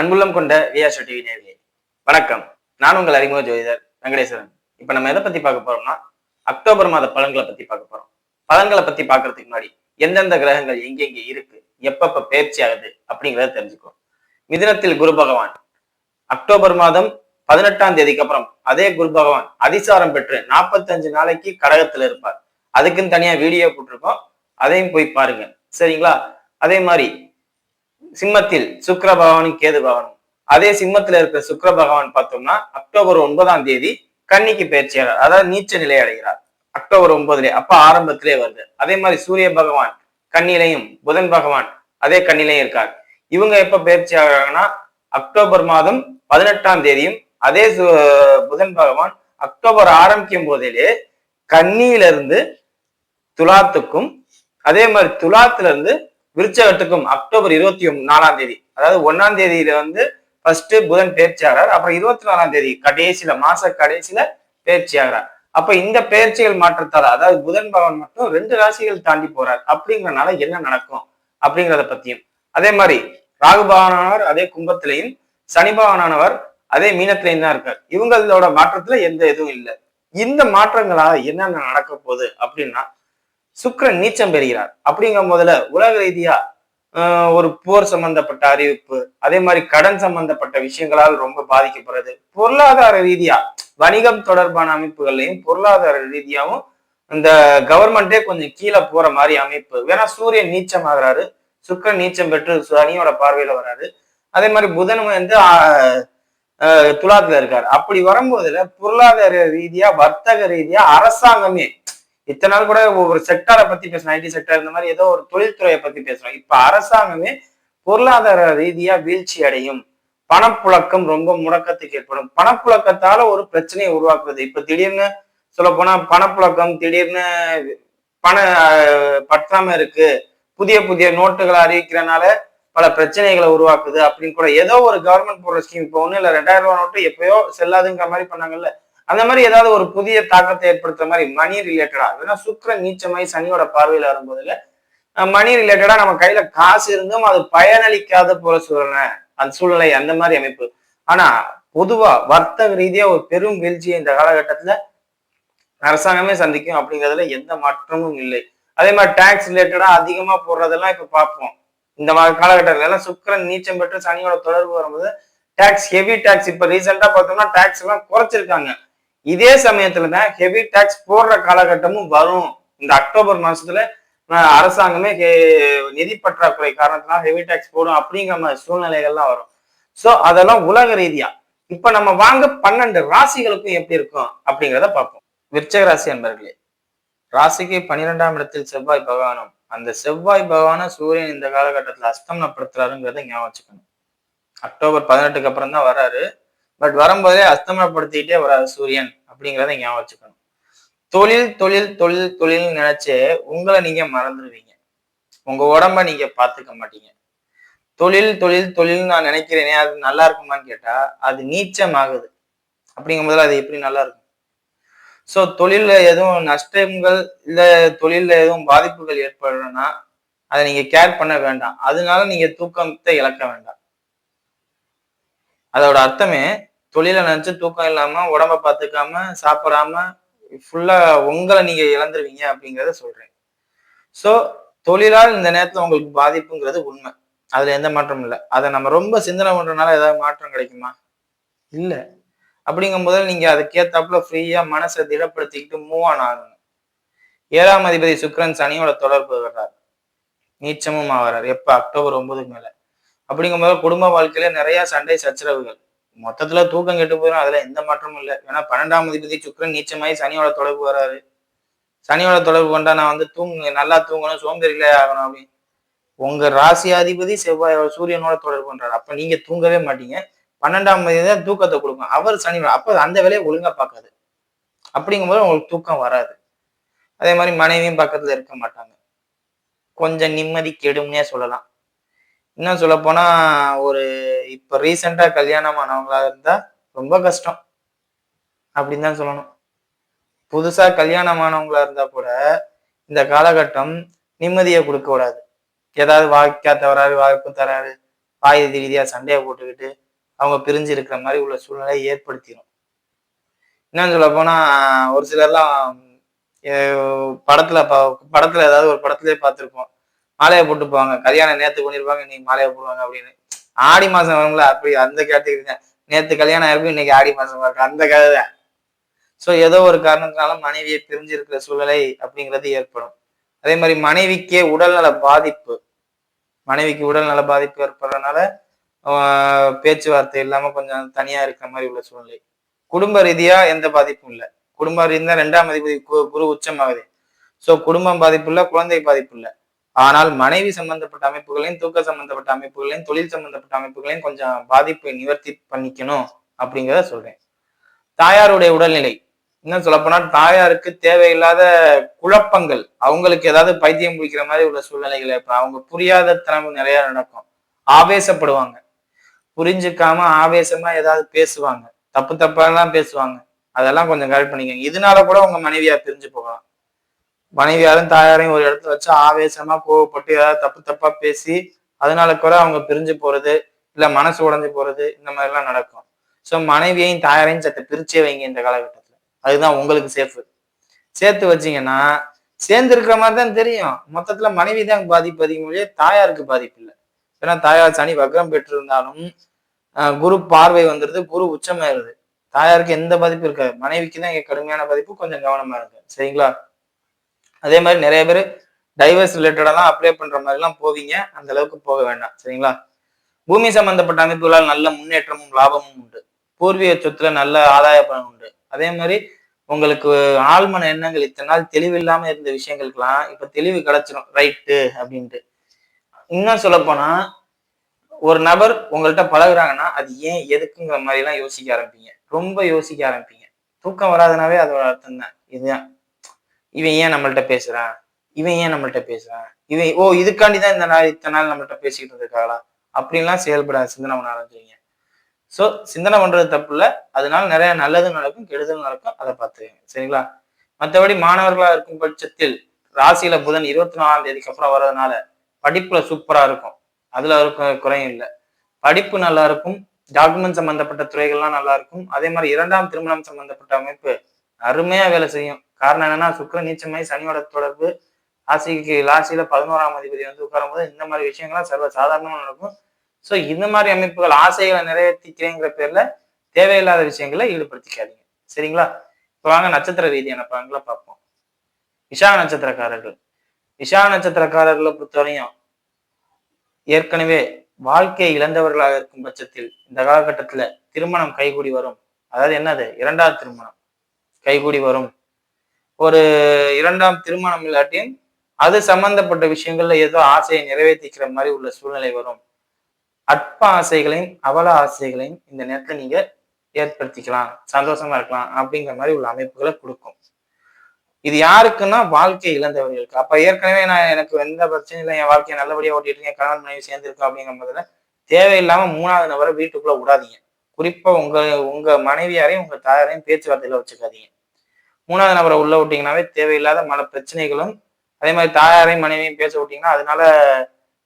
அன்புள்ளம் கொண்ட VR TV நேர்களே வணக்கம். நான் உங்கள் அறிமுக ஜோதிடர் வெங்கடேஸ்வரன். இப்ப நம்ம எதை பத்தி பார்க்க போறோம்னா அக்டோபர் மாத பலன்களை பத்தி பார்க்க போறோம். பலன்களை பத்தி பார்க்கறதுக்கு முன்னாடி எந்தெந்த கிரகங்கள் எங்கெங்க இருக்கு எப்பப்ப பயிற்சி ஆகுது அப்படிங்கிறத தெரிஞ்சுக்கோ மிதினத்தில் குரு பகவான் அக்டோபர் மாதம் பதினெட்டாம் தேதிக்கு அப்புறம் அதே குரு பகவான் அதிசாரம் பெற்று நாற்பத்தஞ்சு நாளைக்கு கடகத்துல இருப்பார். அதுக்குன்னு தனியா வீடியோ போட்டிருக்கோம். அதையும் போய் பாருங்க. சரிங்களா? அதே மாதிரி சிம்மத்தில் சுக்கர பகவானும் கேது பகவானும் அதே சிம்மத்துல இருக்கிற சுக்கர பகவான் பார்த்தோம்னா அக்டோபர் ஒன்பதாம் தேதி கன்னிக்கு பயிற்சியாளர் அதாவது நீச்ச நிலை அடைகிறார். அக்டோபர் ஒன்பதுலேயே அப்ப ஆரம்பத்திலே வருது. அதே மாதிரி சூரிய பகவான் கண்ணிலையும் புதன் பகவான் அதே கண்ணிலையும் இருக்கார். இவங்க எப்ப பயிற்சி ஆகிறாங்கன்னா அக்டோபர் மாதம் பதினெட்டாம் தேதியும் அதே சு- புதன் பகவான் அக்டோபர் ஆரம்பிக்கும் போதிலே கன்னியில இருந்து துலாத்துக்கும் அதே மாதிரி துலாத்துல இருந்து விருச்சகத்துக்கும் அக்டோபர் இருபத்தி நாலாம் தேதி அதாவது ஒன்னாம் தேதியில வந்து ஃபர்ஸ்ட் புதன் பயிற்சி அப்புறம் இருபத்தி நாலாம் தேதி கடைசியில மாச கடைசியில பயிற்சி அப்ப இந்த பயிற்சிகள் மாற்றத்தால அதாவது புதன் பவன் மட்டும் ரெண்டு ராசிகள் தாண்டி போறார் அப்படிங்கறதுனால என்ன நடக்கும் அப்படிங்கிறத பத்தியும். அதே மாதிரி ராகு பவனானவர் அதே கும்பத்திலையும் சனி பவனானவர் அதே மீனத்திலையும் தான் இருக்கார். இவங்களோட மாற்றத்துல எந்த இதுவும் இல்லை. இந்த மாற்றங்களால என்னென்ன நடக்க போகுது அப்படின்னா சுக்கிரன் நீச்சம் பெறுகிறார். அப்படிங்கும் போதுல உலக ரீதியா ஆஹ், ஒரு போர் சம்பந்தப்பட்ட அறிவிப்பு அதே மாதிரி கடன் சம்பந்தப்பட்ட விஷயங்களால் ரொம்ப பாதிக்கப்படுறது. பொருளாதார ரீதியா வணிகம் தொடர்பான அமைப்புகள்லையும் பொருளாதார ரீதியாவும் இந்த கவர்மெண்டே கொஞ்சம் கீழே போற மாதிரி அமைப்பு. வேணா சூரியன் நீச்சம் ஆகுறாரு சுக்கிரன் நீச்சம் பெற்று சனியோட பார்வையில வராரு. அதே மாதிரி புதன் வந்து ஆஹ், துலாத்துல இருக்காரு. அப்படி வரும்போதுல பொருளாதார ரீதியா வர்த்தக ரீதியா அரசாங்கமே இத்தனை நாள் கூட ஒரு செக்டாரை பத்தி பேசணும். ஐடி செக்டார் இந்த மாதிரி ஏதோ ஒரு தொழில்துறையை பத்தி பேசுறோம் இப்ப அரசாங்கமே பொருளாதார ரீதியா வீழ்ச்சி அடையும். பணப்புழக்கம் ரொம்ப முடக்கத்துக்கு ஏற்படும். பணப்புழக்கத்தால ஒரு பிரச்சனையை உருவாக்குறது. இப்ப திடீர்னு சொல்ல போனா பணப்புழக்கம் திடீர்னு பண பற்றாம இருக்கு. புதிய புதிய நோட்டுகளை அறிவிக்கிறனால பல பிரச்சனைகளை உருவாக்குது அப்படின்னு கூட ஏதோ ஒரு கவர்மெண்ட் போடுற ஸ்கீம் இப்போ ஒண்ணு இல்ல ரெண்டாயிரம் ரூபாய் நோட்டு எப்பயோ செல்லாதுங்கிற மாதிரி பண்ணாங்கல்ல. அந்த மாதிரி ஏதாவது ஒரு புதிய தாக்கத்தை ஏற்படுத்துற மாதிரி மணி ரிலேட்டடா ஏன்னா சுக்கர நீச்சமாய் சனியோட பார்வையில வரும்போதுல மணி ரிலேட்டடா நம்ம கையில காசு இருந்தும் அது பயனளிக்காத போல சூழ்நிலை அந்த சூழ்நிலை அந்த மாதிரி அமைப்பு. ஆனா பொதுவா வர்த்தக ரீதியா ஒரு பெரும் வீழ்ச்சியை இந்த காலகட்டத்துல அரசாங்கமே சந்திக்கும் அப்படிங்கிறதுல எந்த மாற்றமும் இல்லை. அதே மாதிரி டேக்ஸ் ரிலேட்டடா அதிகமா போடுறதெல்லாம் இப்ப பார்ப்போம். இந்த காலகட்டத்துல எல்லாம் சுக்கரன் நீச்சம் பெற்று சனியோட தொடர்பு வரும்போது டேக்ஸ் ஹெவி டேக்ஸ் இப்ப ரீசெண்டா பார்த்தோம்னா டேக்ஸ் எல்லாம் குறைச்சிருக்காங்க. இதே சமயத்துல தான் ஹெவி டேக்ஸ் போடுற காலகட்டமும் வரும். இந்த அக்டோபர் மாசத்துல அரசாங்கமே ஹெ- நிதி பற்றாக்குறை காரணத்தினால ஹெவி டேக்ஸ் போடும் அப்படிங்கிற மாதிரி சூழ்நிலைகள்லாம் வரும். ஸோ அதெல்லாம் உலக ரீதியா. இப்ப நம்ம வாங்க பன்னெண்டு ராசிகளுக்கும் எப்படி இருக்கும் அப்படிங்கிறத பார்ப்போம். விருச்சக ராசி அன்பர்களே ராசிக்கு பன்னிரெண்டாம் இடத்தில் செவ்வாய் பகவானும் அந்த செவ்வாய் பகவான சூரியன் இந்த காலகட்டத்தில் அஸ்தமனப்படுத்துறாருங்கிறத ஞாபகம் வச்சுக்கணும். அக்டோபர் பதினெட்டுக்கு அப்புறம் தான் வராரு. பட் வரும்போதே அஸ்தமனப்படுத்திக்கிட்டே வராரு சூரியன் அப்படிங்கிறத ஞாபகம் வச்சுக்கணும். தொழில் தொழில் தொழில் தொழில் நினைச்சு உங்களை நீங்க மறந்துடுவீங்க. உங்க உடம்ப நீங்க பாத்துக்க மாட்டீங்க. தொழில் தொழில் தொழில் நான் நினைக்கிறேனே அது நல்லா இருக்குமான்னு கேட்டா அது நீச்சம் ஆகுது அப்படிங்கும் போதுல அது எப்படி நல்லா இருக்கும்? ஸோ தொழில்ல எதுவும் நஷ்டங்கள் இல்லை தொழில எதுவும் பாதிப்புகள் ஏற்படுறதுன்னா அதை நீங்க கேர் பண்ண வேண்டாம். அதனால நீங்க தூக்கத்தை இழக்க வேண்டாம். அதோட அர்த்தமே தொழிலை நினைச்சு தூக்கம் இல்லாம உடம்ப பார்த்துக்காம சாப்பிடாம ஃபுல்லா உங்களை நீங்க இழந்துருவீங்க அப்படிங்கிறத சொல்றேன். ஸோ தொழிலால் இந்த நேரத்துல உங்களுக்கு பாதிப்புங்கிறது உண்மை. அதுல எந்த மாற்றமும் இல்லை. அதை நம்ம ரொம்ப சிந்தனை பண்றதுனால ஏதாவது மாற்றம் கிடைக்குமா? இல்ல. அப்படிங்கும் போது நீங்க அதுக்கேத்தாப்புல ஃப்ரீயா மனசை திடப்படுத்திக்கிட்டு மூவ் ஆன் ஆகணும். ஏழாம் அதிபதி சுக்கிரன் சனியோட தொடர்பு வர்றார். நீச்சமும் ஆகிறார். எப்ப? அக்டோபர் ஒன்பதுக்கு மேல. அப்படிங்கும்போது குடும்ப வாழ்க்கையில நிறைய சண்டை சச்சரவுகள். மொத்தத்துல தூக்கம் கெட்டு போயிடும் அதுல எந்த மாற்றமும் இல்லை. ஏன்னா பன்னெண்டாம் அதிபதி சுக்கரன் நீச்சமாயி சனியோட தொடர்பு வராரு. சனியோட தொடர்பு கொண்டா நான் வந்து தூங்கு நல்லா தூங்கணும் சோம்பேறியிலே ஆகணும் அப்படின்னு. உங்க ராசியாதிபதி செவ்வாய் சூரியனோட தொடர்பு பண்றாரு. அப்ப நீங்க தூங்கவே மாட்டீங்க. பன்னெண்டாம் தேதி தான் தூக்கத்தை கொடுக்கும். அவர் சனி அப்ப அந்த வேலையை ஒழுங்கா பார்க்காது. அப்படிங்கும்போது உங்களுக்கு தூக்கம் வராது. அதே மாதிரி மனைவியும் பக்கத்துல இருக்க மாட்டாங்க. கொஞ்சம் நிம்மதி கெடும்னே சொல்லலாம். இன்னும் சொல்ல போனா ஒரு இப்ப ரீசெண்டா கல்யாணம் ஆனவங்களா இருந்தா ரொம்ப கஷ்டம். அப்படின்னு தான் சொல்லணும். புதுசா கல்யாணம் ஆனவங்களா இருந்தா கூட இந்த காலகட்டம் நிம்மதியை கொடுக்க கூடாது. ஏதாவது வாய்க்கா தவறாரு வாய்ப்பு தராரு பாய் ரீதியா சண்டையை போட்டுக்கிட்டு அவங்க பிரிஞ்சு இருக்கிற மாதிரி உள்ள சூழ்நிலையை ஏற்படுத்திடும் என்னன்னு சொல்ல போனா ஒரு சிலர்லாம் படத்தில் படத்துல பா- படத்துல ஏதாவது ஒரு படத்திலே பார்த்துருப்போம். மாலையை போட்டு போவாங்க கல்யாணம் நேத்து பண்ணிருப்பாங்க இன்னைக்கு மாலையை போடுவாங்க அப்படின்னு. ஆடி மாசம் வரும்ல அப்படி அந்த கேட்டுக்கிறீங்க நேத்து கல்யாணம் ஆயிருக்கும் இன்னைக்கு ஆடி மாசம் இருக்கு அந்த கதை தான். ஸோ ஏதோ ஒரு காரணத்தினால மனைவியை பிரிஞ்சு இருக்கிற சூழ்நிலை அப்படிங்கிறது ஏற்படும். அதே மாதிரி மனைவிக்கே உடல்நல பாதிப்பு. மனைவிக்கு உடல்நல பாதிப்பு ஏற்படுறதுனால பேச்சுவார்த்தை இல்லாம கொஞ்சம் தனியா இருக்கிற மாதிரி உள்ள சூழ்நிலை. குடும்ப ரீதியா எந்த பாதிப்பும் இல்லை. குடும்ப ரீதியா ரெண்டாம் அதிபதி கு- குரு உச்சமாகுது. ஸோ குடும்பம் பாதிப்பு இல்லை குழந்தை பாதிப்பு இல்லை. ஆனால் மனைவி சம்பந்தப்பட்ட அமைப்புகளையும் தூக்க சம்பந்தப்பட்ட அமைப்புகளையும் தொழில் சம்பந்தப்பட்ட அமைப்புகளையும் கொஞ்சம் பாதிப்பை நிவர்த்தி பண்ணிக்கணும் அப்படிங்கிறத சொல்றேன். தாயாருடைய உடல்நிலை. இன்னும் சொல்லப்போனா தாயாருக்கு தேவையில்லாத குழப்பங்கள். அவங்களுக்கு ஏதாவது பைத்தியம் பிடிக்கிற மாதிரி உள்ள சூழ்நிலைகள் இப்போ அவங்க புரியாத தனம் நிறைய நடக்கும். ஆவேசப்படுவாங்க. புரிஞ்சுக்காம ஆவேசமா ஏதாவது பேசுவாங்க. தப்பு தப்பாலாம் பேசுவாங்க. அதெல்லாம் கொஞ்சம் கரெக்ட் பண்ணிக்கோங்க. இதனால கூட உங்க மனைவியா பிரிஞ்சு போகலாம். மனைவியாரும் தாயாரையும் ஒரு இடத்துல வச்சு ஆவேசமா கோவப்பட்டு ஏதாவது தப்பு தப்பா பேசி அதனால கூட அவங்க பிரிஞ்சு போறது இல்ல மனசு உடைஞ்சு போறது இந்த மாதிரி எல்லாம் நடக்கும். ஸோ மனைவியையும் தாயாரையும் சற்று பிரிச்சே வைங்க இந்த காலகட்டத்துல. அதுதான் உங்களுக்கு சேஃபு சேர்த்து வச்சீங்கன்னா சேர்ந்து இருக்கிற மாதிரி தான் தெரியும். மொத்தத்துல மனைவி தான் பாதிப்பு அதிகம் தாயாருக்கு பாதிப்பு இல்லை. ஏன்னா தாயார் சனி வக்ரம் பெற்றிருந்தாலும் ஆஹ் குரு பார்வை வந்துருது குரு உச்சமாயிருது. தாயாருக்கு எந்த பாதிப்பும் இருக்காது. மனைவிக்கு தான் இங்க கடுமையான பாதிப்பு கொஞ்சம் கவனமா இருக்கு சரிங்களா? அதே மாதிரி நிறைய பேர் டைவர்ஸ் ரிலேட்டடெல்லாம் அப்ளை பண்ற மாதிரிலாம் போவீங்க. அந்த அளவுக்கு போக வேண்டாம். சரிங்களா? பூமி சம்பந்தப்பட்ட அமைப்புகளால் நல்ல முன்னேற்றமும் லாபமும் உண்டு. பூர்வீக சொத்துல நல்ல ஆதாய பலன் உண்டு. அதே மாதிரி உங்களுக்கு ஆழ்மன எண்ணங்கள் இத்தனை நாள் தெளிவில்லாம இருந்த விஷயங்களுக்கெல்லாம் இப்ப தெளிவு கிடைச்சிடும் ரைட்டு அப்படின்ட்டு. இன்னும் சொல்ல போனா ஒரு நபர் உங்கள்கிட்ட பழகுறாங்கன்னா அது ஏன் எதுக்குங்கிற மாதிரி எல்லாம் யோசிக்க ஆரம்பிப்பீங்க. ரொம்ப யோசிக்க ஆரம்பிப்பீங்க. தூக்கம் வராதனாவே அதோட அர்த்தம் தான் இதுதான். இவன் ஏன் நம்மள்ட்ட பேசுறான்? இவன் ஏன் நம்மள்ட்ட பேசுறான்? இவன் ஓ இதுக்காண்டி தான் இந்த நாள் இத்தனை நாள் நம்மள்ட்ட பேசிக்கிட்டு இருக்காங்களா? அப்படின்லாம் செயல்பட சிந்தனை பண்ண ஆரம்பிச்சீங்க ஸோ சிந்தனை பண்றது தப்பு இல்லை. அதனால நிறைய நல்லது நடக்கும் கெடுதல் நடக்கும். அதை பார்த்துக்கங்க. சரிங்களா? மற்றபடி மாணவர்களா இருக்கும் பட்சத்தில் ராசியில புதன் இருபத்தி நாலாம் தேதிக்கு அப்புறம் வர்றதுனால படிப்புல சூப்பரா இருக்கும். அதுல இருக்க குறையும் இல்லை. படிப்பு நல்லா இருக்கும். டாக்குமெண்ட் சம்பந்தப்பட்ட துறைகள்லாம் நல்லா இருக்கும். அதே மாதிரி இரண்டாம் திருமணம் சம்பந்தப்பட்ட அமைப்பு அருமையா வேலை செய்யும். காரணம் என்னன்னா சுக்கர நீச்சமாய் சனியோட தொடர்பு ராசிக்கு ராசியில பதினோராம் அதிபதி வந்து உட்காரும் போது இந்த மாதிரி விஷயங்கள்லாம் சர்வ சாதாரணமா நடக்கும். ஸோ இந்த மாதிரி அமைப்புகள் ஆசைகளை நிறைவேற்றிக்கிறேங்கிற பேர்ல தேவையில்லாத விஷயங்களை ஈடுபடுத்திக்காதீங்க. சரிங்களா? இப்போ வாங்க நட்சத்திர ரீதியான பலன்களை பார்ப்போம். விஷாக நட்சத்திரக்காரர்கள். விஷாக நட்சத்திரக்காரர்களை பொறுத்தவரையும் ஏற்கனவே வாழ்க்கையை இழந்தவர்களாக இருக்கும் பட்சத்தில் இந்த காலகட்டத்துல திருமணம் கைகூடி வரும். அதாவது என்னது? இரண்டாவது திருமணம். கைகூடி வரும். ஒரு இரண்டாம் திருமணம் இல்லாட்டியும் அது சம்பந்தப்பட்ட விஷயங்கள்ல ஏதோ ஆசையை நிறைவேற்றிக்கிற மாதிரி உள்ள சூழ்நிலை வரும். அற்ப ஆசைகளையும் அவல ஆசைகளையும் இந்த நேரத்துல நீங்க ஏற்படுத்திக்கலாம். சந்தோஷமா இருக்கலாம் அப்படிங்கிற மாதிரி உள்ள அமைப்புகளை கொடுக்கும். இது யாருக்குன்னா வாழ்க்கை இழந்தவர்களுக்கு. அப்ப ஏற்கனவே நான் எனக்கு எந்த பிரச்சனையும் இல்லை. என் வாழ்க்கையை நல்லபடியா ஓட்டிட்டு இருக்கேன். கணவன் மனைவி சேர்ந்திருக்கோம் அப்படிங்கிற போதுல தேவையில்லாம மூணாவது நபரை வீட்டுக்குள்ள விடாதீங்க. குறிப்பா உங்க உங்க மனைவியாரையும் உங்க தாயாரையும் பேச்சுவார்த்தையில வச்சுக்காதீங்க. மூணாவது நபரை உள்ள விட்டீங்கன்னாவே தேவையில்லாத மல பிரச்சனைகளும் அதே மாதிரி தாயாரையும் மனைவியும் பேச விட்டீங்கன்னா அதனால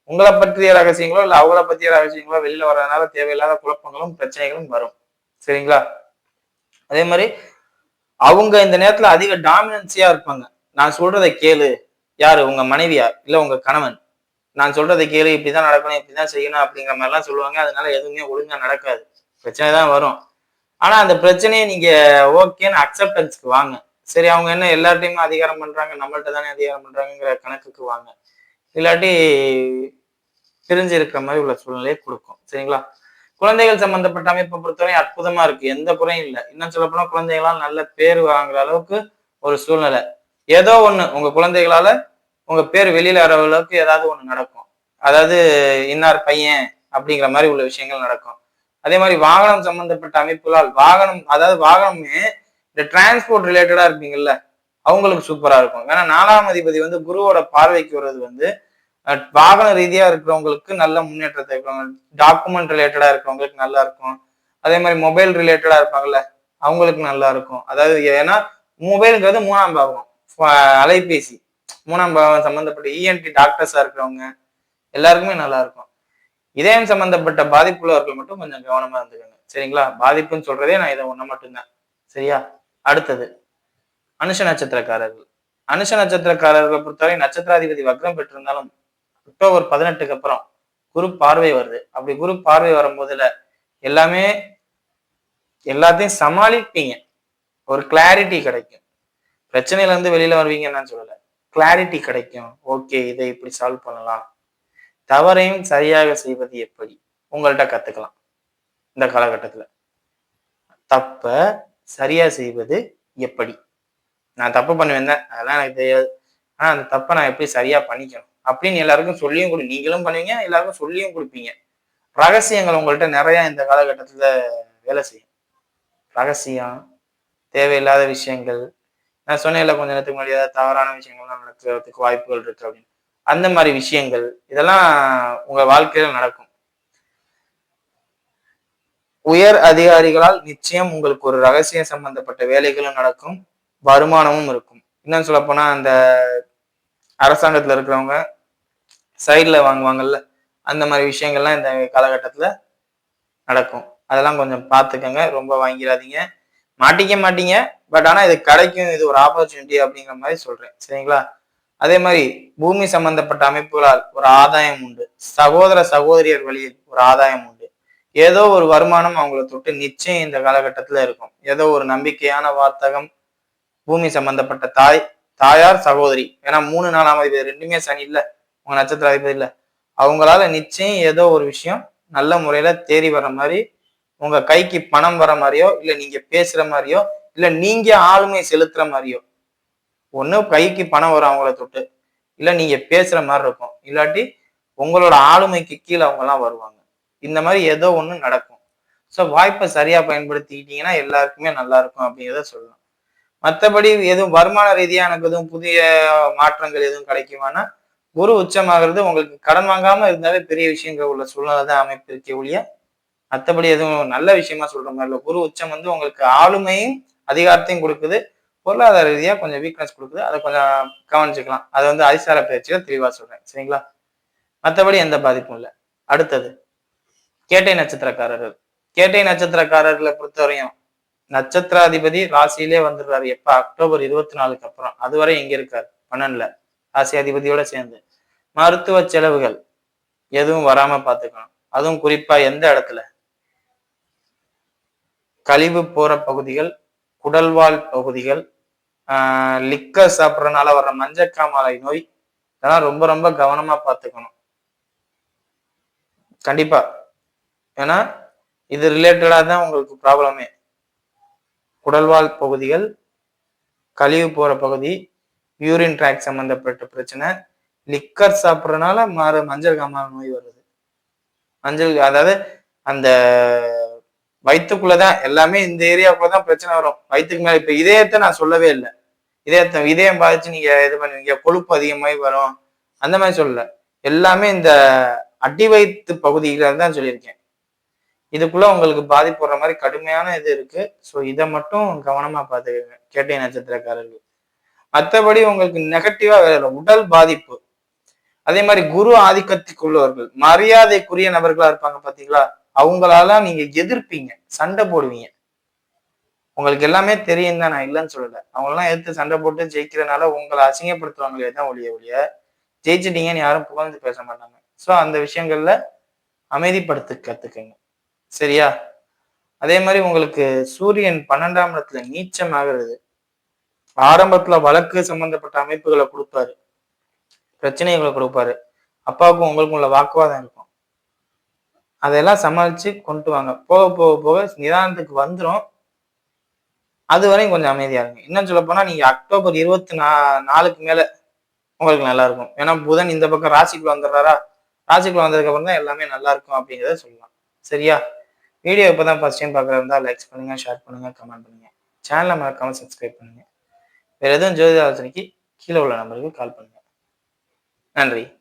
உங்களை பற்றிய ரகசியங்களோ இல்லை அவங்கள பற்றிய ரகசியங்களோ வெளியில வர்றதுனால தேவையில்லாத குழப்பங்களும் பிரச்சனைகளும் வரும். சரிங்களா? அதே மாதிரி அவங்க இந்த நேரத்துல அதிக டாமினன்சியா இருப்பாங்க. நான் சொல்றதை கேளு. யாரு? உங்க மனைவியா? இல்ல உங்க கணவன்? நான் சொல்றதை கேளு. இப்படிதான் நடக்கணும் இப்படிதான் செய்யணும் அப்படிங்கிற மாதிரிலாம் சொல்லுவாங்க. அதனால எதுவுமே ஒழுங்கா நடக்காது. பிரச்சனை தான் வரும். ஆனா அந்த பிரச்சனையை நீங்க ஓகேன்னு அக்செப்டன்ஸ்க்கு வாங்க. சரி அவங்க என்ன எல்லார்ட்டையுமே அதிகாரம் பண்றாங்க நம்மள்ட்ட தானே அதிகாரம் பண்றாங்கங்கிற கணக்குக்கு வாங்க. இல்லாட்டி பிரிஞ்சு இருக்கிற மாதிரி உள்ள சூழ்நிலையை கொடுக்கும். சரிங்களா? குழந்தைகள் சம்பந்தப்பட்ட அமைப்பை பொறுத்தவரை அற்புதமா இருக்கு. எந்த குறையும் இல்லை. இன்னும் சொல்ல போனா குழந்தைகளால் நல்ல பேர் வாங்குற அளவுக்கு ஒரு சூழ்நிலை. ஏதோ ஒண்ணு உங்க குழந்தைகளால உங்க பேர் வெளியில வர அளவுக்கு ஏதாவது ஒண்ணு நடக்கும். அதாவது இன்னார் பையன் அப்படிங்கிற மாதிரி உள்ள விஷயங்கள் நடக்கும். அதே மாதிரி வாகனம் சம்பந்தப்பட்ட அமைப்புகளால் வாகனம் அதாவது வாகனமே இந்த டிரான்ஸ்போர்ட் ரிலேட்டடா இருப்பீங்கல்ல அவங்களுக்கு சூப்பரா இருக்கும். ஏன்னா நாலாம் அதிபதி வந்து குருவோட பார்வைக்கு வர்றது வந்து வாகன ரீதியா இருக்கிறவங்களுக்கு நல்ல முன்னேற்றத்தை இருக்கும் டாக்குமெண்ட் ரிலேட்டடா இருக்கிறவங்களுக்கு நல்லா இருக்கும். அதே மாதிரி மொபைல் ரிலேட்டடா இருப்பாங்கல்ல அவங்களுக்கு நல்லா இருக்கும். அதாவது ஏன்னா மொபைலுங்கிறது மூணாம் பாவம் அலைபேசி. மூணாம் பாவம் சம்பந்தப்பட்ட இஎன்டி டாக்டர்ஸா இருக்கிறவங்க எல்லாருக்குமே நல்லா இருக்கும். இதயம் சம்பந்தப்பட்ட பாதிப்புள்ளவர்கள் மட்டும் கொஞ்சம் கவனமா இருந்துக்கோங்க. சரிங்களா? பாதிப்புன்னு சொல்றதே நான் இதை ஒண்ணு மட்டும்தான். சரியா? அடுத்தது அனுஷ நட்சத்திரக்காரர்கள். அனுஷ நட்சத்திரக்காரர்களை பொறுத்தவரை நட்சத்திராதிபதி வக்ரம் பெற்றிருந்தாலும் அக்டோபர் பதினெட்டுக்கு அப்புறம் குரு பார்வை வருது. அப்படி குரு பார்வை வரும்போதுல எல்லாமே எல்லாத்தையும் சமாளிப்பீங்க. ஒரு கிளாரிட்டி கிடைக்கும். பிரச்சனையில இருந்து வெளியில வருவீங்கன்னு சொல்லல. கிளாரிட்டி கிடைக்கும். ஓகே இதை இப்படி சால்வ் பண்ணலாம். தவறையும் சரியாக செய்வது எப்படி? உங்கள்கிட்ட கத்துக்கலாம். இந்த காலகட்டத்துல. தப்ப சரியா செய்வது எப்படி? நான் தப்பு பண்ணுவேன் தான் அதெல்லாம் எனக்கு தெரியாது. ஆனா அந்த தப்பை நான் எப்படி சரியா பண்ணிக்கணும்? அப்படின்னு எல்லாருக்கும் சொல்லியும் கொடு நீங்களும் பண்ணுவீங்க எல்லாருக்கும் சொல்லியும் கொடுப்பீங்க. ரகசியங்கள் உங்கள்கிட்ட நிறைய இந்த காலகட்டத்துல வேலை செய்யும். ரகசியம் தேவையில்லாத விஷயங்கள். நான் சொன்னேன்ல கொஞ்ச நேரத்துக்கு முன்னாடி ஏதாவது தவறான விஷயங்கள்லாம் நடக்கிறதுக்கு வாய்ப்புகள் இருக்கு அப்படின்னு. அந்த மாதிரி விஷயங்கள் இதெல்லாம் உங்க வாழ்க்கையில நடக்கும். உயர் அதிகாரிகளால் நிச்சயம் உங்களுக்கு ஒரு ரகசியம் சம்பந்தப்பட்ட வேலைகளும் நடக்கும் வருமானமும் இருக்கும். இன்னும் சொல்ல போனா அந்த அரசாங்கத்துல இருக்கிறவங்க சைட்ல வாங்குவாங்கல்ல அந்த மாதிரி விஷயங்கள்லாம் இந்த காலகட்டத்துல நடக்கும். அதெல்லாம் கொஞ்சம் பார்த்துக்கங்க ரொம்ப வாங்கிடாதீங்க. மாட்டிக்க மாட்டீங்க பட் ஆனால் இது கிடைக்கும் இது ஒரு ஆப்பர்ச்சுனிட்டி அப்படிங்கிற மாதிரி சொல்றேன். சரிங்களா? அதே மாதிரி பூமி சம்பந்தப்பட்ட அமைப்புகளால் ஒரு ஆதாயம் உண்டு. சகோதர சகோதரியர் வழியில் ஒரு ஆதாயம் உண்டு. ஏதோ ஒரு வருமானம் அவங்கள தொட்டு நிச்சயம் இந்த காலகட்டத்தில் இருக்கும். ஏதோ ஒரு நம்பிக்கையான வார்த்தகம் பூமி சம்பந்தப்பட்ட தாய் தாயார் சகோதரி. ஏன்னா மூணு நாலாம் அதிபதி ரெண்டுமே சனி இல்லை. உங்க நட்சத்திர அதிபதி இல்லை. அவங்களால நிச்சயம் ஏதோ ஒரு விஷயம் நல்ல முறையில தேறி வர மாதிரி உங்க கைக்கு பணம் வர மாதிரியோ இல்ல நீங்க பேசுற மாதிரியோ இல்ல நீங்க ஆளுமை செலுத்துற மாதிரியோ. ஒண்ணு கைக்கு பணம் வரும் அவங்கள தொட்டு. இல்ல நீங்க பேசுற மாதிரி இருக்கும். இல்லாட்டி உங்களோட ஆளுமைக்கு கீழே அவங்க எல்லாம் வருவாங்க. இந்த மாதிரி ஏதோ ஒன்று நடக்கும். ஸோ வாய்ப்பை சரியா பயன்படுத்திக்கிட்டீங்கன்னா எல்லாருக்குமே நல்லா இருக்கும் அப்படிங்கிறத சொல்லலாம். மற்றபடி எதுவும் வருமான ரீதியாக எனக்கு எதுவும் புதிய மாற்றங்கள் எதுவும் கிடைக்குமானா குரு உச்சமாகிறது உங்களுக்கு கடன் வாங்காம இருந்தாலே பெரிய விஷயங்கள் உள்ள சூழ்நிலை தான் அமைப்பிருக்கே ஒழிய மற்றபடி எதுவும் நல்ல விஷயமா சொல்ற மாதிரி இல்லை. குரு உச்சம் வந்து உங்களுக்கு ஆளுமையும் அதிகாரத்தையும் கொடுக்குது. பொருளாதார ரீதியாக கொஞ்சம் வீக்னஸ் கொடுக்குது. அதை கொஞ்சம் கவனிச்சுக்கலாம். அதை வந்து அதிசார பயிற்சியில் தெளிவாக சொல்றேன். சரிங்களா? மற்றபடி எந்த பாதிப்பும் இல்லை. அடுத்தது கேட்டை நட்சத்திரக்காரர்கள் கேட்டை நட்சத்திரக்காரர்களை பொறுத்தவரையும் நட்சத்திராதிபதி ராசியிலே வந்துடுறாரு. எப்ப? அக்டோபர் இருபத்தி நாலுக்கு அப்புறம். அதுவரை எங்க இருக்காரு. பன்னெண்டுல. ராசி அதிபதியோட சேர்ந்து. மருத்துவ செலவுகள் எதுவும் வராம பாத்துக்கணும் அதுவும் குறிப்பா எந்த இடத்துல? கழிவு போற பகுதிகள் குடல்வால் பகுதிகள் ஆஹ் லிக்கர் சாப்பிட்றதுனால வர்ற மஞ்சக்காமலை நோய் இதெல்லாம் ரொம்ப ரொம்ப கவனமா பார்த்துக்கணும். கண்டிப்பா. ஏன்னா இது ரிலேட்டடாக தான் உங்களுக்கு ப்ராப்ளமே குடல்வால் பகுதிகள் கழிவு போகிற பகுதி யூரின் ட்ராக் சம்மந்தப்பட்ட பிரச்சனை லிக்கர் சாப்பிட்றதுனால மாறு மஞ்சள் காமாலை நோய் வருது. மஞ்சள் அதாவது அந்த வயிற்றுக்குள்ளதான் எல்லாமே இந்த ஏரியாவுக்குள்ள தான் பிரச்சனை வரும். வயிற்றுக்கு மேலே இப்போ இதயத்தை நான் சொல்லவே இல்லை. இதயத்தை இதயம் பாதிச்சு நீங்கள் இது பண்ணுவீங்க கொழுப்பு அதிகமாகி வரும். அந்த மாதிரி சொல்லலை. எல்லாமே இந்த அடி வயிற்று பகுதியில தான் சொல்லியிருக்கேன். இதுக்குள்ள உங்களுக்கு பாதிப்பு வர்ற மாதிரி கடுமையான இது இருக்கு. ஸோ இதை மட்டும் கவனமா பார்த்துக்கோங்க கேட்டை நட்சத்திரக்காரர்கள். மற்றபடி உங்களுக்கு நெகட்டிவா வேற உடல் பாதிப்பு. அதே மாதிரி குரு ஆதிக்கத்துக்குள்ளவர்கள் மரியாதைக்குரிய நபர்களா இருப்பாங்க பாத்தீங்களா? அவங்களால நீங்க எதிர்ப்பீங்க சண்டை போடுவீங்க. உங்களுக்கு எல்லாமே தெரியும் தான் நான் இல்லைன்னு சொல்லல. அவங்களெல்லாம் எடுத்து சண்டை போட்டு ஜெயிக்கிறனால உங்களை அசிங்கப்படுத்துவாங்களே தான் ஒழிய ஒழிய ஜெயிச்சிட்டீங்கன்னு யாரும் புகழ்ந்து பேச மாட்டாங்க. ஸோ அந்த விஷயங்கள்ல அமைதிப்படுத்த கத்துக்கங்க. சரியா? அதே மாதிரி உங்களுக்கு சூரியன் பன்னெண்டாம் இடத்துல நீச்சம் ஆகிறது. ஆரம்பத்துல வழக்கு சம்பந்தப்பட்ட அமைப்புகளை கொடுப்பாரு. பிரச்சனைகளை கொடுப்பாரு. அப்பாவுக்கும் உங்களுக்கும் உள்ள வாக்குவாதம் இருக்கும். அதெல்லாம் சமாளிச்சு கொண்டு வாங்க. போக போக போக நிதானத்துக்கு வந்துடும் அது வரையும் கொஞ்சம் அமைதியா இருங்க. இன்னும் சொல்ல போனா நீங்க அக்டோபர் இருபத்தி நா நாலுக்கு மேல உங்களுக்கு நல்லா இருக்கும். ஏன்னா புதன் இந்த பக்கம் ராசிக்குள்ள வந்துடுறாரா? ராசிக்குள்ள வந்ததுக்கு அப்புறம் தான் எல்லாமே நல்லா இருக்கும் அப்படிங்கிறத சொல்லலாம். சரியா? வீடியோ இப்போ தான் ஃபர்ஸ்ட் டைம் பார்க்குறதா இருந்தால் லைக்ஸ் பண்ணுங்க ஷேர் பண்ணுங்க கமெண்ட் பண்ணுங்கள் சேனலை மறக்காமல் சப்ஸ்கிரைப் பண்ணுங்கள் வேறு எதுவும் ஜோதிட ஆலோசனைக்கு கீழே உள்ள நம்பருக்கு கால் பண்ணுங்கள் நன்றி.